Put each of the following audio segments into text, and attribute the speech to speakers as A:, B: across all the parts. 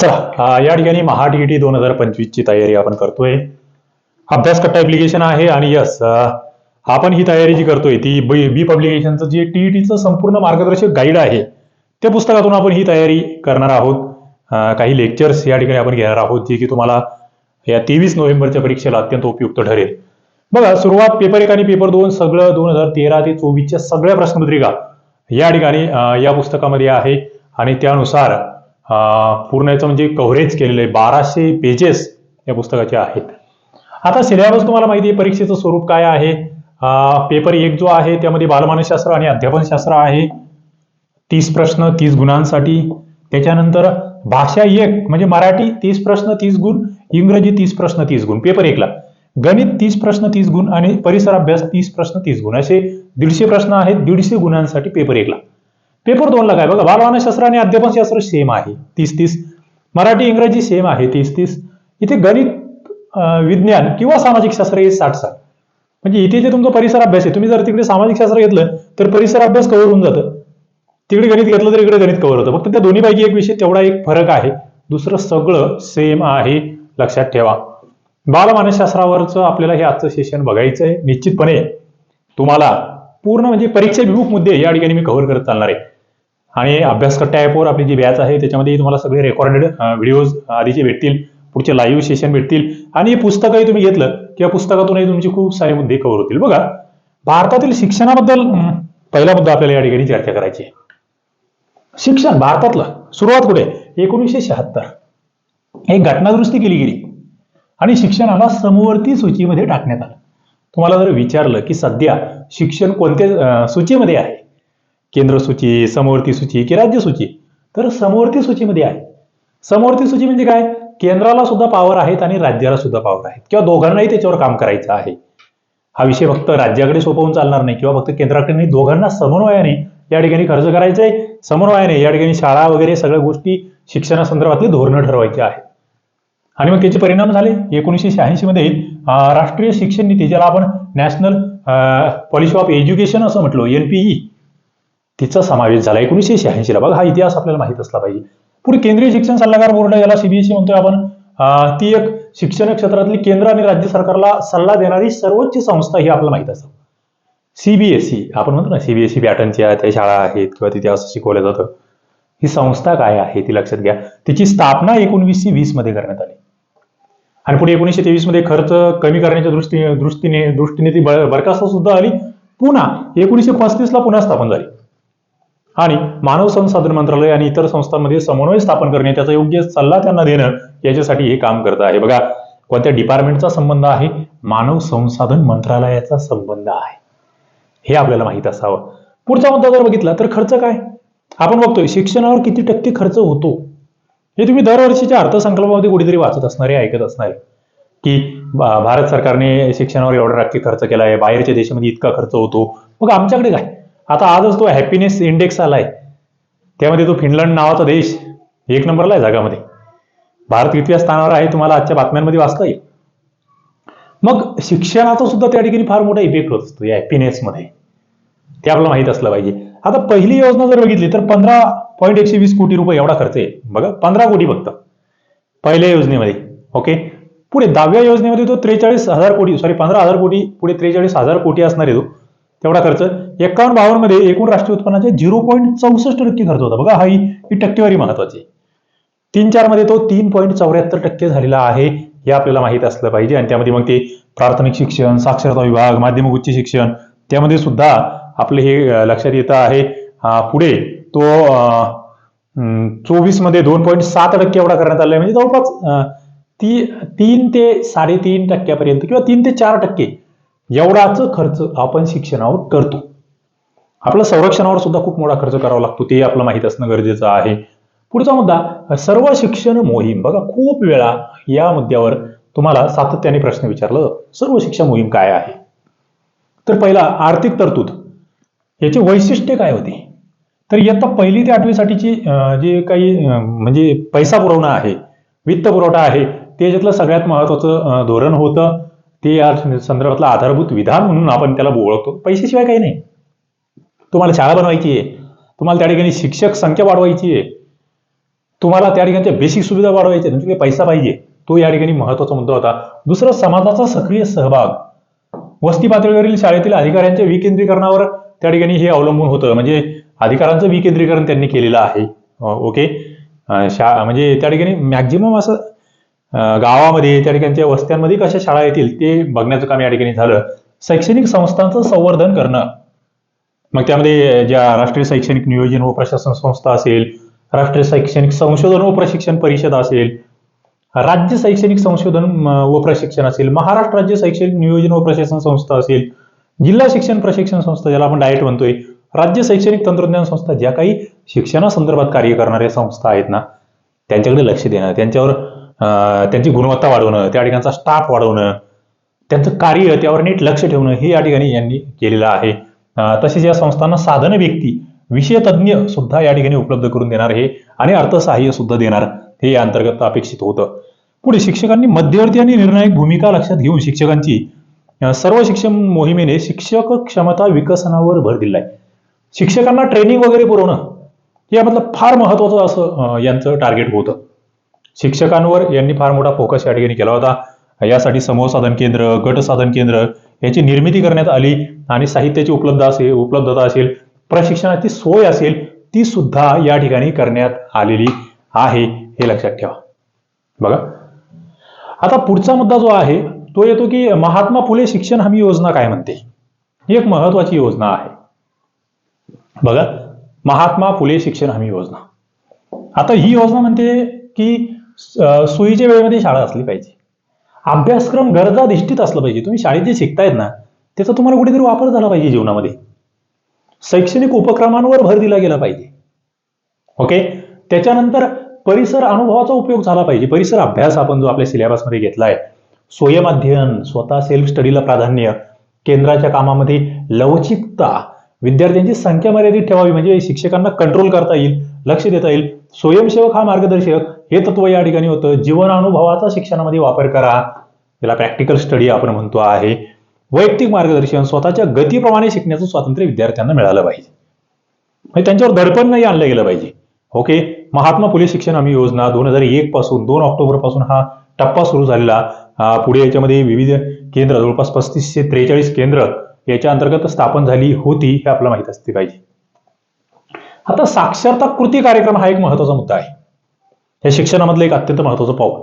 A: चला या ठिकाणी महाडीईटी दोन हजार पंचवीसची तयारी आपण करतोय. अभ्यासकट्टा ऍप्लिकेशन आहे आणि यस आपण ही तयारी जी करतोय ती बी बी पब्लिकेशनचं जे टीईटीचं संपूर्ण मार्गदर्शक गाईड आहे त्या पुस्तकातून आपण ही तयारी करणार आहोत. काही लेक्चर्स या ठिकाणी आपण घेणार आहोत जे की तुम्हाला या तेवीस नोव्हेंबरच्या परीक्षेला अत्यंत उपयुक्त ठरेल. बघा सुरुवात पेपर एक आणि पेपर दोन सगळं दोन हजार तेरा ते चोवीसच्या सगळ्या प्रश्नपत्रिका या ठिकाणी या पुस्तकामध्ये आहे. आणि त्यानुसार पूर्ण याचं म्हणजे कव्हरेज केलेलं आहे. बाराशे पेजेस या पुस्तकाचे आहेत. आता सिलेबस तुम्हाला माहिती आहे परीक्षेचं स्वरूप काय आहे? पेपर एक जो आहे त्यामध्ये बालमानसशास्त्र आणि अध्यापनशास्त्र आहे. तीस प्रश्न तीस गुणांसाठी. त्याच्यानंतर भाषा एक म्हणजे मराठी तीस प्रश्न तीस गुण इंग्रजी तीस प्रश्न तीस गुण पेपर एकला गणित तीस प्रश्न तीस गुण आणि परिसर अभ्यास तीस प्रश्न तीस गुण. असे दीडशे प्रश्न आहेत दीडशे गुणांसाठी पेपर एकला पेपर दोनला काय? बघा बालवानशास्त्र आणि अध्यापनशास्त्र सेम आहे. तीस तीस. मराठी इंग्रजी सेम आहे तीस तीस. इथे गणित विज्ञान किंवा सामाजिक शास्त्र हे साठ साठ. म्हणजे इथे जे तुमचा परिसर अभ्यास आहे तुम्ही जर तिकडे सामाजिक शास्त्र घेतलं तर परिसर अभ्यास कव्हर होऊन जातं. तिकडे गणित घेतलं तर इकडे गणित कव्हर होतं. फक्त त्या दोन्हीपैकी एक विषय तेवढा एक फरक आहे. दुसरं सगळं सेम आहे. लक्षात ठेवा. बालमानसशास्त्रावरचं आपल्याला हे आजचं सेशन बघायचं आहे. निश्चितपणे तुम्हाला पूर्ण म्हणजे परीक्षेभिमुख मुद्दे या ठिकाणी मी कव्हर करत चालणार आहे. आणि अभ्यासकट्टा ॲपवर आपली जी बॅच आहे त्याच्यामध्ये तुम्हाला सगळे रेकॉर्डेड व्हिडिओज आधीचे भेटतील पुढचे लाईव्ह सेशन भेटतील. आणि हे पुस्तकही तुम्ही घेतलं किंवा पुस्तकातूनही तुमचे खूप सारे मुद्दे कव्हर होतील. बघा भारतातील शिक्षणाबद्दल पहिला मुद्दा आपल्याला या ठिकाणी चर्चा करायची आहे. शिक्षण भारतातलं सुरुवात कुठे? एकोणीसशे शहात्तर. एक घटनादुरुस्ती केली गेली. आणि शिक्षणाला समवर्ती सूचीमध्ये टाकण्यात आलं. तुम्हाला जर विचारलं की सध्या शिक्षण कोणत्या सूचीमध्ये आहे? केंद्र सूची समवर्ती सूची की राज्य सूची तर समवर्ती सूचीमध्ये आहे. समवर्ती सूची म्हणजे काय? केंद्राला सुद्धा पॉवर आहेत आणि राज्याला सुद्धा पॉवर आहेत. किंवा दोघांनाही त्याच्यावर काम करायचं आहे. हा विषय फक्त राज्याकडे सोपवून चालणार नाही किंवा फक्त केंद्राकडे नाही दोघांना समन्वयाने या ठिकाणी खर्च करायचा आहे. समन्वयाने या ठिकाणी शाळा वगैरे सगळ्या गोष्टी शिक्षणासंदर्भातली धोरणं ठरवायची आहेत. आणि मग त्याचे परिणाम झाले? एकोणीसशे शहाऐंशी मध्ये राष्ट्रीय शिक्षण नीती ज्याला आपण नॅशनल पॉलिसी ऑफ एज्युकेशन असं म्हटलो एनपीई तिचा समावेश झाला. एकोणीसशे शहाऐंशीला. बघा हा इतिहास आपल्याला माहीत असला पाहिजे. पुढे केंद्रीय शिक्षण सल्लागार बोर्ड याला सीबीएसई म्हणतोय आपण. ती एक शिक्षण क्षेत्रातली केंद्र आणि राज्य सरकारला सल्ला देणारी सर्वोच्च संस्था ही आपल्याला माहीत असतं. सीबीएसई आपण म्हणतो ना सीबीएसई पॅटर्नच्या त्या शाळा आहेत किंवा तिथे असं शिकवलं जातं. ही संस्था काय आहे ती लक्षात घ्या. तिची स्थापना एकोणवीसशे वीसमध्ये करण्यात आली. आणि पुढे एकोणीसशे तेवीसमध्ये खर्च कमी करण्याच्या दृष्टी दृष्टीने दृष्टीने ती बरखास्त सुद्धा आली. पुन्हा एकोणीसशे पस्तीस ला पुन्हा स्थापन झाली. आणि मानव संसाधन मंत्रालय आणि इतर संस्थांमध्ये समन्वय स्थापन करणे त्याचा योग्य सल्ला त्यांना देणं याच्यासाठी हे काम करत आहे. बघा कोणत्या डिपार्टमेंटचा संबंध आहे? मानव संसाधन मंत्रालयाचा संबंध आहे. हे आपल्याला माहीत असावं. पुढचा मुद्दा जर बघितला तर खर्च काय? आपण बघतोय शिक्षणावर किती टक्के खर्च होतो? हे तुम्ही दरवर्षीच्या अर्थसंकल्पामध्ये कुठेतरी वाचत असणारे ऐकत असणारे की भारत सरकारने शिक्षणावर एवढा टक्के खर्च केला आहे बाहेरच्या देशामध्ये इतका खर्च होतो. मग आमच्याकडे काय? आता आजच तो हॅपीनेस इंडेक्स आलाय. त्यामध्ये तो फिनलंड नावाचा देश एक नंबरला आहे जगामध्ये. भारत कितव्या स्थानावर आहे तुम्हाला आजच्या बातम्यांमध्ये वाचता येईल. मग शिक्षणाचा सुद्धा त्या ठिकाणी फार मोठा इफेक्ट होत असतो या हॅपीनेसमध्ये ते आपल्याला माहीत असलं पाहिजे. आता पहिली योजना जर बघितली तर पंधरा पॉईंट एकशे वीस कोटी रुपये एवढा खर्च आहे. बघा पंधरा कोटी फक्त. पहिल्या योजनेमध्ये ओके पुढे दहाव्या योजनेमध्ये तो त्रेचाळीस हजार कोटी सॉरी पंधरा हजार कोटी पुढे त्रेचाळीस हजार कोटी असणार आहे तो. तेवढा खर्च. एकावन्न बावन्नमध्ये एकूण राष्ट्रीय उत्पन्नाचे झिरो पॉईंट चौसष्ट टक्के खर्च होता. बघा हा ही टक्केवारी महत्वाची. तीन चारमध्ये तो तीन पॉईंट चौऱ्याहत्तर टक्के झालेला आहे हे आपल्याला माहीत असलं पाहिजे. आणि त्यामध्ये मग ते प्राथमिक शिक्षण साक्षरता विभाग माध्यमिक उच्च शिक्षण त्यामध्ये सुद्धा आपलं हे लक्षात येतं आहे. पुढे तो चोवीसमध्ये दोन पॉईंट सात टक्के एवढा करण्यात आला म्हणजे जवळपास ती तीन ते साडेतीन टक्क्यापर्यंत किंवा तीन ते चार टक्के एवढाच खर्च आपण शिक्षणावर करतो. आपल्या संरक्षणावर सुद्धा खूप मोठा खर्च करावा लागतो. ते आपलं माहीत असणं गरजेचं आहे. पुढचा मुद्दा सर्व शिक्षण मोहीम. बघा खूप वेळा या मुद्द्यावर तुम्हाला सातत्याने प्रश्न विचारला जातो. सर्व शिक्षण मोहीम काय आहे? तर पहिला आर्थिक तरतूद. याची वैशिष्ट्ये काय होती? तर इयत्ता पहिली ते आठवीसाठीची जे काही म्हणजे पैसा पुरवणं आहे वित्त पुरवठा आहे ते याच्यातलं सगळ्यात महत्वाचं धोरण होतं. ते या संदर्भातलं आधारभूत विधान म्हणून आपण त्याला ओळखतो पैशाशिवाय काही नाही. तुम्हाला शाळा बनवायची आहे. तुम्हाला त्या ठिकाणी शिक्षक संख्या वाढवायची आहे. तुम्हाला त्या ठिकाणच्या बेसिक सुविधा वाढवायच्या आहे तुमच्याकडे म्हणजे पैसा पाहिजे. तो या ठिकाणी महत्त्वाचा मुद्दा होता. दुसरं समाजाचा सक्रिय सहभाग. वस्ती पातळीवरील शाळेतील अधिकाऱ्यांच्या विकेंद्रीकरणावर त्या ठिकाणी हे अवलंबून होतं. म्हणजे अधिकारांचं विकेंद्रीकरण त्यांनी केलेलं आहे. ओके शा म्हणजे त्या ठिकाणी मॅक्झिमम असं गावामध्ये त्या ठिकाणच्या वस्त्यांमध्ये कशा शाळा येतील ते बघण्याचं काम या ठिकाणी झालं. शैक्षणिक संस्थांचं संवर्धन करणं. मग त्यामध्ये ज्या राष्ट्रीय शैक्षणिक नियोजन व प्रशासन संस्था असेल राष्ट्रीय शैक्षणिक संशोधन व प्रशिक्षण परिषद असेल राज्य शैक्षणिक संशोधन व प्रशिक्षण असेल महाराष्ट्र राज्य शैक्षणिक नियोजन व प्रशासन संस्था असेल जिल्हा शिक्षण प्रशिक्षण संस्था ज्याला आपण डायरेक्ट म्हणतोय राज्य शैक्षणिक तंत्रज्ञान संस्था ज्या काही शिक्षणासंदर्भात कार्य करणाऱ्या संस्था आहेत ना त्यांच्याकडे लक्ष देणं त्यांच्यावर त्यांची गुणवत्ता वाढवणं त्या ठिकाणचा स्टाफ वाढवणं त्यांचं कार्य त्यावर नीट लक्ष ठेवणं हे या ठिकाणी यांनी केलेलं आहे. तसेच या संस्थांना साधन व्यक्ती विषय तज्ज्ञ सुद्धा या ठिकाणी उपलब्ध करून देणार हे आणि अर्थसहाय्य सुद्धा देणार हे या अंतर्गत अपेक्षित होतं. पुढे शिक्षकांनी मध्यवर्ती आणि निर्णायक भूमिका लक्षात घेऊन शिक्षकांची सर्व शिक्षण मोहिमेने शिक्षक क्षमता विकसनावर भर दिलाय. शिक्षकांना ट्रेनिंग वगैरे पुरवणं मतलब फार महत्वाचं असं यांचं टार्गेट होतं. शिक्षकांवर यांनी फार मोठा फोकस या ठिकाणी केला होता. यासाठी समूह साधन केंद्र गट साधन केंद्र याची निर्मिती करण्यात आली आणि साहित्याची उपलब्ध असेल उपलब्धता असेल प्रशिक्षणाची सोय असेल ती सुद्धा या ठिकाणी करण्यात आलेली आहे हे लक्षात ठेवा. बघा. आता पुढचा मुद्दा जो आहे तो येतो की महात्मा फुले शिक्षण हमी योजना काय म्हणते? ही एक महत्वाची योजना आहे. बघा महात्मा फुले शिक्षण हमी योजना. आता ही योजना म्हणते की सोयीच्या वेळेमध्ये शाळा असली पाहिजे. अभ्यासक्रम गरजाधिष्ठित असलं पाहिजे. तुम्ही शाळेत जे शिकतायत ना त्याचा तुम्हाला कुठेतरी वापर झाला पाहिजे जीवनामध्ये. शैक्षणिक उपक्रमांवर भर दिला गेला पाहिजे. ओके? त्याच्यानंतर परिसर अनुभवाचा उपयोग झाला पाहिजे. परिसर अभ्यास आपण जो आपल्या सिलेबसमध्ये घेतलाय स्वयमाध्ययन स्वतः सेल्फ स्टडीला प्राधान्य केंद्राच्या कामामध्ये लवचिकता विद्यार्थ्यांची संख्या मर्यादित ठेवावी म्हणजे शिक्षकांना कंट्रोल करता येईल लक्ष देता येईल. स्वयंसेवक हा मार्गदर्शक हे तत्व या ठिकाणी होतं. जीवन अनुभवाचा शिक्षणामध्ये वापर करा. त्याला प्रॅक्टिकल स्टडी आपण म्हणतो आहे. वैयक्तिक मार्गदर्शन स्वतःच्या गतीप्रमाणे शिकण्याचं स्वातंत्र्य विद्यार्थ्यांना मिळालं पाहिजे. म्हणजे त्यांच्यावर दडपण नाही आणलं गेलं पाहिजे. ओके? महात्मा फुले शिक्षण हमी योजना दोन हजार एक पासून दोन ऑक्टोबरपासून हा टप्पा सुरू झालेला. पुढे याच्यामध्ये विविध केंद्र जवळपास पस्तीसशे त्रेचाळीस केंद्र याच्या अंतर्गत स्थापन झाली होती हे आपल्याला माहीत असते पाहिजे. आता साक्षरता कृती कार्यक्रम हा एक महत्त्वाचा मुद्दा आहे. या शिक्षणामधलं एक अत्यंत महत्वाचं पाऊल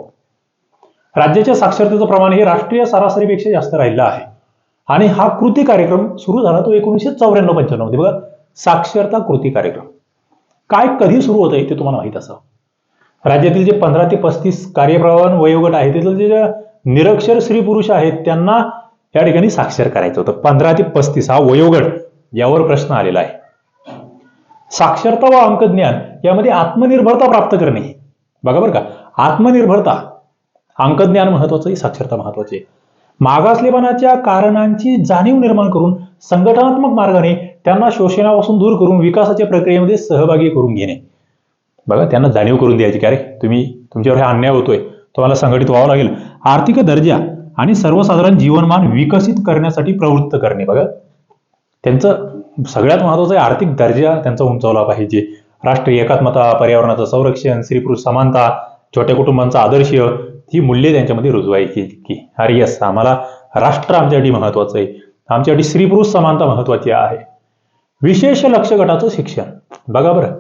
A: राज्याच्या साक्षरतेचं प्रमाण हे राष्ट्रीय सरासरीपेक्षा जास्त राहिलं आहे. आणि हा कृती कार्यक्रम सुरू झाला तो एकोणीसशे चौऱ्याण्णव पंच्याण्णवमध्ये. बघा साक्षरता कृती कार्यक्रम. काय कधी सुरू होत आहे ते तुम्हाला माहीत असावं? राज्यातील जे पंधरा ते पस्तीस कार्यप्रवाह वयोगट आहे तिथलं जे निरक्षर स्त्री पुरुष आहेत त्यांना या ठिकाणी साक्षर करायचं होतं. पंधरा ते पस्तीस हा वयोगट यावर प्रश्न आलेला आहे. साक्षरता व अंकज्ञान यामध्ये आत्मनिर्भरता प्राप्त करणे. बघा बरं का आत्मनिर्भरता अंकज्ञान महत्वाचं आहे साक्षरता महत्वाची आहे. मागासलेपणाच्या कारणांची जाणीव निर्माण करून संघटनात्मक मार्गाने त्यांना शोषणापासून दूर करून विकासाच्या प्रक्रियेमध्ये सहभागी करून घेणे. बघा त्यांना जाणीव करून द्यायची का रे तुम्ही तुमच्यावर हे अन्याय होतोय तुम्हाला संघटित व्हावं लागेल. आर्थिक दर्जा आणि सर्वसाधारण जीवनमान विकसित करण्यासाठी प्रवृत्त करणे. बघा त्यांचं सगळ्यात महत्वाचं आहे आर्थिक दर्जा त्यांचा उंचावला पाहिजे. राष्ट्रीय एकात्मता पर्यावरणाचं संरक्षण स्त्री पुरुष समानता छोट्या कुटुंबांचा आदर्श ही मूल्ये त्यांच्यामध्ये रुजवायची की अरे यस आम्हाला राष्ट्र आमच्यासाठी महत्वाचं आहे. आमच्यासाठी स्त्री पुरुष समानता महत्वाची आहे. विशेष लक्ष गटाचं शिक्षण. बघा बरं.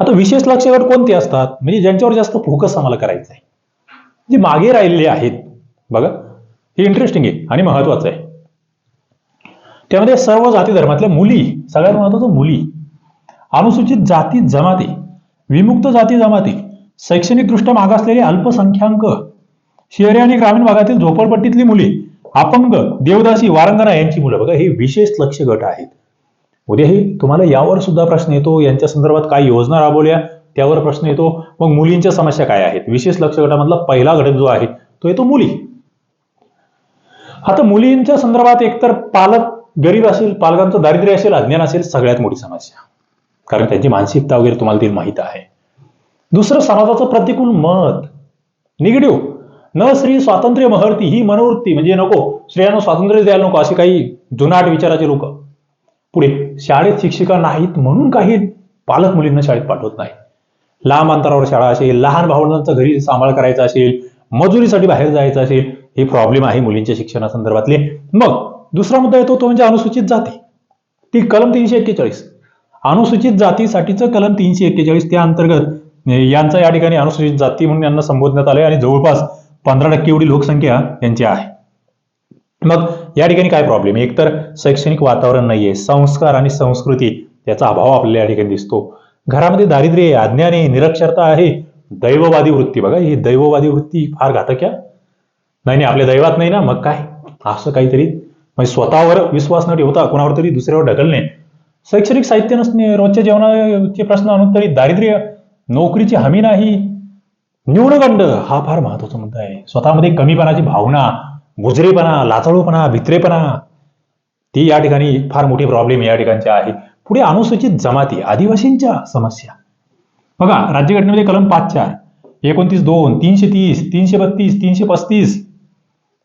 A: आता विशेष लक्ष गट कोणते असतात? म्हणजे ज्यांच्यावर जास्त फोकस आम्हाला करायचं आहे. जे मागे राहिलेले आहेत. बघा. हे इंटरेस्टिंग आहे आणि महत्वाचं आहे. त्यामध्ये सर्व जाती धर्मातल्या मुली सगळ्यात महत्वाचं मुली. अनुसूचित जाती जमाती विमुक्त जाती जमाती शैक्षणिकदृष्ट्या मागासलेले अल्पसंख्याक शहरी आणि ग्रामीण भागातील झोपडपट्टीतली मुली अपंग देवदासी वारंगणा यांची मुलं. बघा हे विशेष लक्ष गट आहेत. उद्याही तुम्हाला यावर सुद्धा प्रश्न येतो यांच्या संदर्भात काय योजना राबवल्या त्यावर प्रश्न येतो. मग मुलींच्या समस्या काय आहेत? विशेष लक्ष गटामधला पहिला घटक जो आहे तो येतो मुली. आता मुलींच्या संदर्भात एकतर पालक गरीब असेल पालकांचं दारिद्र्य असेल अज्ञान असेल सगळ्यात मोठी समस्या. कारण त्यांची मानसिकता वगैरे तुम्हाला ती माहीत आहे. दुसरं समाजाचं प्रतिकूल मत. निगेटिव्ह. न स्त्री स्वातंत्र्य महर्ती ही मनोवृत्ती म्हणजे नको स्त्रियांना स्वातंत्र्य द्यायला नको असे काही जुनाट विचाराचे लोक. पुढे शाळेत शिक्षिका नाहीत म्हणून काही पालक मुलींना शाळेत पाठवत नाही. लांब अंतरावर शाळा असेल लहान भावंडांचा घरी सांभाळ करायचा असेल मजुरीसाठी बाहेर जायचं असेल हे प्रॉब्लेम आहे मुलींच्या शिक्षणासंदर्भातले. मग दुसरा मुद्दा येतो तो म्हणजे अनुसूचित जाती. ती कलम तीनशे एक्केचाळीस. अनुसूचित जातीसाठीचं कलम तीनशे एक्केचाळीस त्या अंतर्गत यांचा या ठिकाणी अनुसूचित जाती म्हणून यांना संबोधण्यात आले आणि जवळपास पंधरा टक्के एवढी लोकसंख्या यांची आहे. मग या ठिकाणी काय प्रॉब्लेम एकतर शैक्षणिक वातावरण नाहीये संस्कार आणि संस्कृती याचा अभाव आपल्याला या ठिकाणी दिसतो. घरामध्ये दारिद्र्य आहे अज्ञान आहे निरक्षरता आहे दैववादी वृत्ती बघा ही दैववादी वृत्ती फार घातक आहे. नाही नाही आपल्या दैवात नाही ना मग काय? असं काहीतरी. म्हणजे स्वतःवर विश्वास न ठेवता कोणावर तरी दुसऱ्यावर ढकलणे शैक्षणिक साहित्य नसणे रोजच्या जेवणाचे प्रश्न आणून तरी दारिद्र्य नोकरीची हमी नाही. न्यूनगंड हा फार महत्त्वाचा मुद्दा आहे. स्वतःमध्ये कमीपणाची भावना गुजरेपणा लाचाळूपणा भित्रेपणा ती या ठिकाणी फार मोठी प्रॉब्लेम या ठिकाणची आहे. पुढे अनुसूचित जमाती आदिवासींच्या समस्या. बघा राज्यघटनेमध्ये कलम पाच चार एकोणतीस दोन तीनशे तीस तीनशे बत्तीस तीनशे पस्तीस.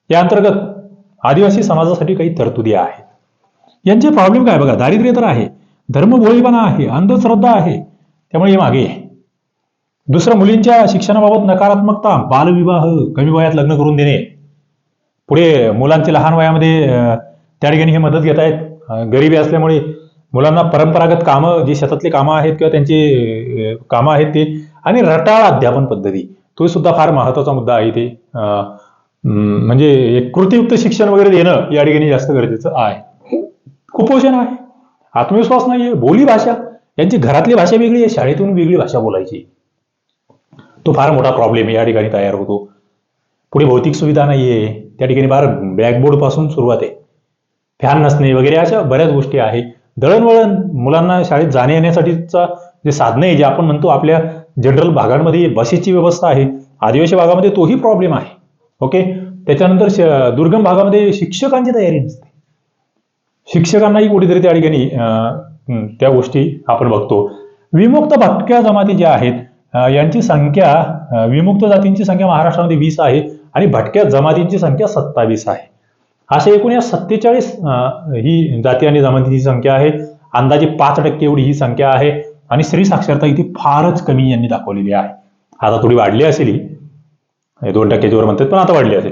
A: या अंतर्गत आदिवासी समाजासाठी काही तरतुदी आहेत. यांचे प्रॉब्लेम काय बघा? दारिद्र्य तर आहे. धर्मभोळीपणा आहे. अंधश्रद्धा आहे. त्यामुळे हे मागे आहे. दुसरं मुलींच्या शिक्षणाबाबत नकारात्मकता बालविवाह कमी वयात लग्न करून देणे. पुढे मुलांचे लहान वयामध्ये त्या ठिकाणी हे मदत घेत आहेत. गरिबी असल्यामुळे मुलांना परंपरागत कामं जी शेतातली कामं आहेत किंवा त्यांची कामं आहेत ते आणि रटाळ अध्यापन पद्धती. तो सुद्धा फार महत्त्वाचा मुद्दा आहे ते म्हणजे एक कृतीयुक्त शिक्षण वगैरे देणं या ठिकाणी जास्त गरजेचं आहे. कुपोषण आहे. आत्मविश्वास नाहीये बोली भाषा. यांची घरातली भाषा वेगळी आहे शाळेतून वेगळी भाषा बोलायची. तो फार मोठा प्रॉब्लेम या ठिकाणी तयार होतो. पुढे भौतिक सुविधा नाहीये. त्या ठिकाणी फार बॅकबोर्डपासून सुरुवात आहे. फॅन नसणे वगैरे अशा बऱ्याच गोष्टी आहे. दळणवळण मुलांना शाळेत जाण्या येण्यासाठीचा जे साधनं आहे जे आपण म्हणतो आपल्या जनरल भागांमध्ये बसेसची व्यवस्था आहे. आदिवासी भागामध्ये तोही प्रॉब्लेम आहे. ओके त्याच्यानंतर दुर्गम भागामध्ये शिक्षकांची तयारी नसते. शिक्षकांनाही कुठेतरी त्या ठिकाणी त्या गोष्टी आपण बघतो. विमुक्त भटक्या जमाती ज्या आहेत यांची संख्या विमुक्त जातींची संख्या महाराष्ट्रामध्ये वीस आहे आणि भटक्या जमातींची संख्या सत्तावीस आहे. अशा एकूण या सत्तेचाळीस ही जाती आणि जमातींची संख्या आहे. अंदाजे पाच टक्के एवढी ही संख्या आहे आणि स्त्री साक्षरता इथे फारच कमी यांनी दाखवलेली आहे. आता थोडी वाढली असेल ही दोन टक्क्याच्या वर म्हणतात पण आता वाढली असेल.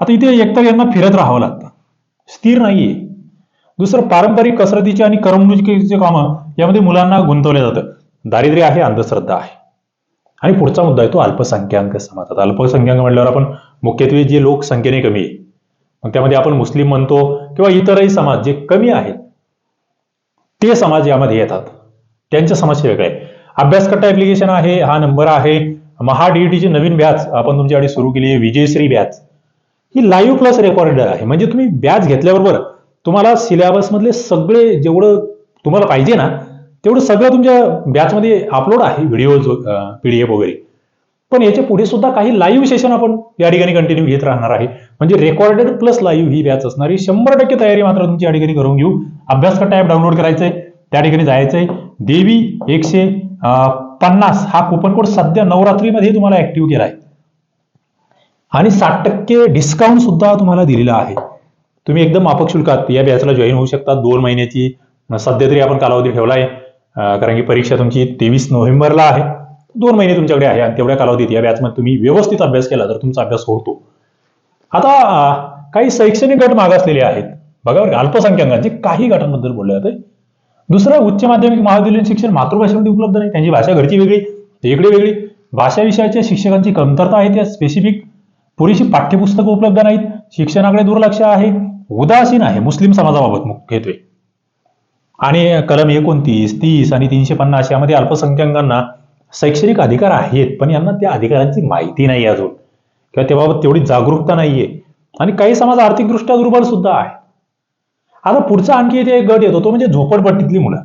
A: आता इथे एकतर यांना फिरत राहावं लागतं. स्थिर नाहीये. दुसरं पारंपरिक कसरतीची आणि करमणुकीचे कामं यामध्ये मुलांना गुंतवलं जातं. दारिद्र्य आहे अंधश्रद्धा आहे. आणि पुढचा मुद्दा आहे तो अल्पसंख्याक समाजात अल्पसंख्याक म्हटल्यावर आपण मुख्यत्वे जे लोकसंख्येने कमी आहे मग त्यामध्ये आपण मुस्लिम म्हणतो किंवा इतरही समाज जे कमी आहेत ते समाज यामध्ये येतात. त्यांच्या समस्या वेगळ्या आहे. अभ्यासकट्टा ऍप्लिकेशन आहे हा नंबर आहे. महा डीईटीची नवीन बॅच आपण तुमच्याकडे सुरू केली आहे विजयश्री बॅच ही लाईव्ह प्लस रेकॉर्डेड आहे. म्हणजे तुम्ही बॅच घेतल्याबरोबर तुम्हाला सिलेबसमधले सगळे जेवढं तुम्हाला पाहिजे ना तेवढं सगळं तुमच्या बॅचमध्ये अपलोड आहे व्हिडिओज पीडीएफ वगैरे. पण याच्यापुढे सुद्धा काही लाईव्ह सेशन आपण या ठिकाणी कंटिन्यू घेत राहणार आहे. म्हणजे रेकॉर्डेड प्लस लाईव्ह ही बॅच असणारी शंभर टक्के तयारी मात्र तुमची या ठिकाणी करून घेऊ. अभ्यासकट्टा ॲप डाउनलोड करायचंय? त्या ठिकाणी जायचंय. देवी एकशे पन्नास हा कुपन कोड सध्या नवरात्रीमध्ये तुम्हाला ऍक्टिव्ह आहे आणि साठ टक्के डिस्काउंट सुद्धा तुम्हाला दिलेला आहे. तुम्ही एकदम माफक शुल्कात या बॅचला जॉईन होऊ शकता. दोन महिन्याची सध्या तरी आपण कालावधी ठेवला आहे कारण की परीक्षा तुमची तेवीस नोव्हेंबरला आहे. दोन महिने तुमच्याकडे आहे आणि तेवढ्या कालावधीत या बॅचमध्ये तुम्ही व्यवस्थित अभ्यास केला तर तुमचा अभ्यास होतो. आता काही शैक्षणिक गट मागासलेले आहेत. बघा अल्पसंख्याकांचे काही गटांबद्दल बोलले जाते दुसरं उच्च माध्यमिक महाविद्यालयीन शिक्षण मातृभाषेमध्ये उपलब्ध नाही. त्यांची भाषा घरची वेगळी इकडे वेगळी. भाषा विषयाच्या शिक्षकांची कमतरता आहे त्या स्पेसिफिक पुरेशी पाठ्यपुस्तकं उपलब्ध नाहीत. शिक्षणाकडे दुर्लक्ष आहे. उदासीन आहे. मुस्लिम समाजाबाबत मुख्यत्वे आणि कलम एकोणतीस तीस आणि तीनशे पन्नास यामध्ये अल्पसंख्याकांना शैक्षणिक अधिकार आहेत पण यांना त्या अधिकारांची माहिती नाही अजून. किंवा त्याबाबत तेवढी जागरूकता नाहीये. आणि काही समाज आर्थिकदृष्ट्या दुर्बल सुद्धा आहे. आता पुढचा आणखी इथे एक गट येतो तो म्हणजे झोपडपट्टीतली मुलं.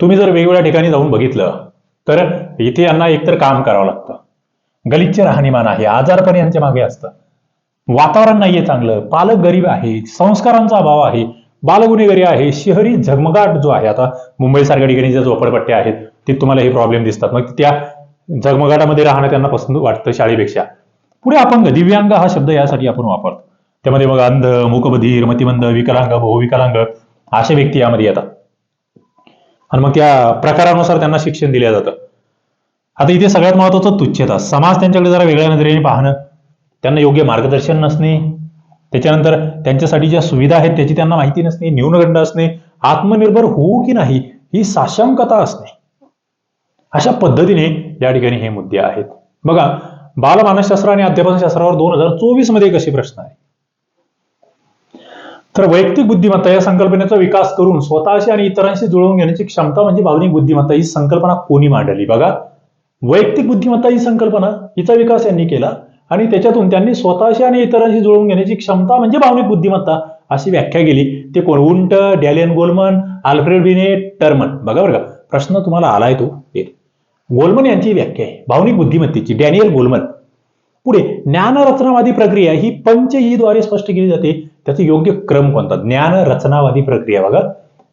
A: तुम्ही जर वेगवेगळ्या ठिकाणी जाऊन बघितलं तर इथे यांना एकतर काम करावं लागतं. गलिच्छ राहणीमान आहे आजारपण यांच्या मागे असतं. वातावरण नाहीये चांगलं पालक गरीब आहे संस्कारांचा अभाव आहे बालगुन्हेगारी आहे शहरी झगमगाट जो आहे आता मुंबईसारख्या ठिकाणी ज्या झोपडपट्ट्या आहेत ते तुम्हाला हे प्रॉब्लेम दिसतात. मग त्या झगमगाटामध्ये राहणं त्यांना पसंत वाटतं शाळेपेक्षा. पुढे अपंग दिव्यांग हा शब्द यासाठी आपण वापरतो. त्यामध्ये मग अंध मुकबधीर मतिमंद विकलांग बहुविकलांग अशा व्यक्ती यामध्ये येतात. आणि मग त्या प्रकारानुसार त्यांना शिक्षण दिलं जातं. आता इथे सगळ्यात महत्वाचं तुच्छता समाज त्यांच्याकडे जरा वेगळ्या नजरेने पाहणं. त्यांना योग्य मार्गदर्शन नसणे. त्याच्यानंतर त्यांच्यासाठी ज्या सुविधा आहेत त्याची त्यांना माहिती नसणे न्यूनगंड असणे आत्मनिर्भर होऊ की नाही ही साशंकता असणे. अशा पद्धतीने या ठिकाणी हे मुद्दे आहेत. बघा बालमानसशास्त्र आणि अध्यापनशास्त्रावर दोन हजार चोवीसमध्ये कसे प्रश्न आहे तर वैयक्तिक बुद्धिमत्ता या संकल्पनेचा विकास करून स्वतःशी आणि इतरांशी जुळवून घेण्याची क्षमता म्हणजे भावनिक बुद्धिमत्ता ही संकल्पना कोणी मांडली? बघा वैयक्तिक बुद्धिमत्ता ही संकल्पना हिचा विकास यांनी केला आणि त्याच्यातून त्यांनी स्वतःशी आणि इतरांशी जुळवून घेण्याची क्षमता म्हणजे भावनिक बुद्धिमत्ता अशी व्याख्या केली. ते कोण? उंट डॅलियन गोलमन आल्फ्रेड बिने टर्मन. बघा बरं का प्रश्न तुम्हाला आलाय तो. गोलमन यांची व्याख्या आहे. भावनिक बुद्धिमत्तेची. Daniel Goleman. पुढे ज्ञानरचनावादी प्रक्रिया ही पंच ई द्वारे स्पष्ट केली जाते. त्याचा योग्य क्रम कोणता? ज्ञान रचनावादी प्रक्रिया. बघा.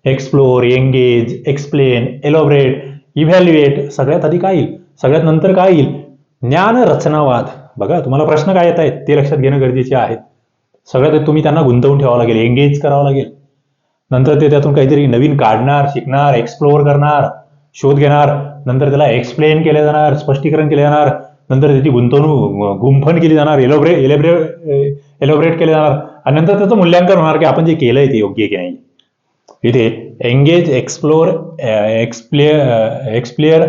A: Explore engage explain elaborate evaluate सगळ्यात आधी काय येईल? सगळ्यात नंतर काय येईल? ज्ञान रचनावाद बघा तुम्हाला प्रश्न काय येत आहेत? ते लक्षात घेणं गरजेचे आहे. सगळ्यात तुम्ही त्यांना गुंतवून ठेवावं लागेल एंगेज करावं लागेल. नंतर ते त्यातून काहीतरी नवीन काढणार शिकणार एक्सप्लोअर करणार शोध घेणार. नंतर त्याला एक्सप्लेन केले जाणार स्पष्टीकरण केले जाणार. नंतर त्याची गुंतवणूक गुंफण केली जाणार एलोब्रे एलेब्रे एलोब्रेट केले जाणार. आणि नंतर त्याचं मूल्यांकन होणार की आपण जे केलंय ते योग्य की नाही. इथे engage explore explore explore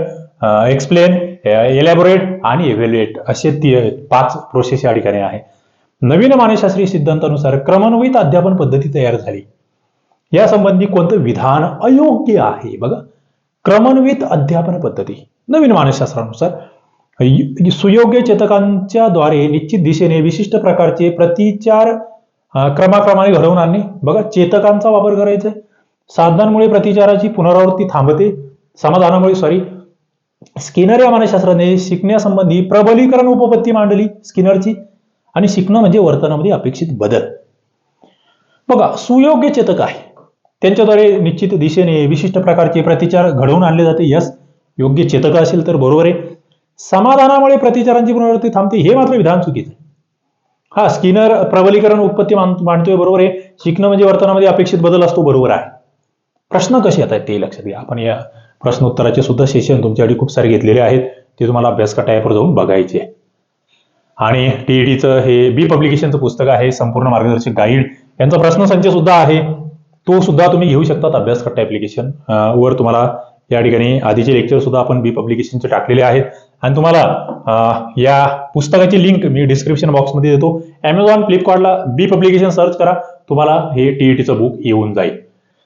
A: explain elaborate आणि एव्हॅल्युएट असे ती पाच प्रोसेस या ठिकाणी आहे. नवीन मानसशास्त्रीय सिद्धांतानुसार क्रमान्वित अध्यापन पद्धती तयार झाली. यासंबंधी कोणतं विधान अयोग्य आहे? बघा. क्रमान्वित अध्यापन पद्धती. नवीन मानसशास्त्रानुसार सुयोग्य चेतकांच्या द्वारे निश्चित दिशेने विशिष्ट प्रकारचे प्रतिचार क्रमाक्रमाने घडवून आणणे. बघा चेतकांचा वापर करायचा साधनांमुळे प्रतिचाराची पुनरावृत्ती थांबते. समाधानामुळे सॉरी स्किनर या मानसशास्त्राने शिकण्यासंबंधी प्रबलीकरण उपपत्ती मांडली स्किनरची आणि शिकणं म्हणजे वर्तनामध्ये अपेक्षित बदल. बघा सुयोग्य चेतक आहे. त्यांच्याद्वारे निश्चित दिशेने विशिष्ट प्रकारचे प्रतिचार घडवून आणले जाते. यस योग्य चेतक असेल तर बरोबर आहे. समाधानामुळे प्रतिचारांची पुनरावृत्ती थांबते हे मात्र विधान चुकीचं हा स्किनर प्रबलीकरण उत्पत्ती मान- मांडतोय बरोबर आहे. शिकणं म्हणजे वर्तनामध्ये अपेक्षित बदल असतो बरोबर आहे. प्रश्न कसे येत आहेत ते लक्षात घ्या. आपण या प्रश्नोत्तराचे सुद्धा सेशन तुमच्यासाठी खूप सारे घेतलेले आहेत. ते तुम्हाला अभ्यास कटायवर जाऊन बघायचे. आहे. आणि टीईडीचं हे बी पब्लिकेशनचं पुस्तक आहे संपूर्ण मार्गदर्शक गाईड यांचा प्रश्नसंच सुद्धा आहे. तो सुद्धा तुम्ही घेऊ शकतात अभ्यासकट्टा ऍप्लिकेशन वर तुम्हाला या ठिकाणी आधीचे लेक्चर सुद्धा आपण बी पब्लिकेशनचे टाकलेले आहेत. आणि तुम्हाला या पुस्तकाची लिंक मी डिस्क्रिप्शन बॉक्समध्ये देतो. अमेझॉन फ्लिपकार्टला बी पब्लिकेशन सर्च करा. तुम्हाला हे टीईटीचं बुक येऊन जाईल.